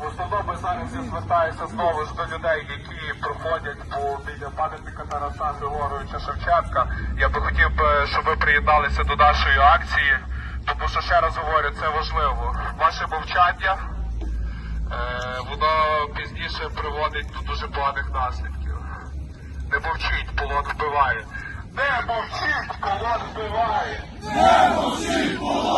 В основному зараз я звертаюся знову ж до людей, які проходять по біля пам'ятника Тараса Григоровича Шевченка. Я би хотів би, щоб ви приєдналися до нашої акції, тому що ще раз говорю, це важливо. Ваше мовчання е, воно пізніше приводить до дуже поганих наслідків. Не мовчіть, вбиває. Не мовчіть, полон вбиває. Не мовчіть, полон вбиває! Не мовчіть, полон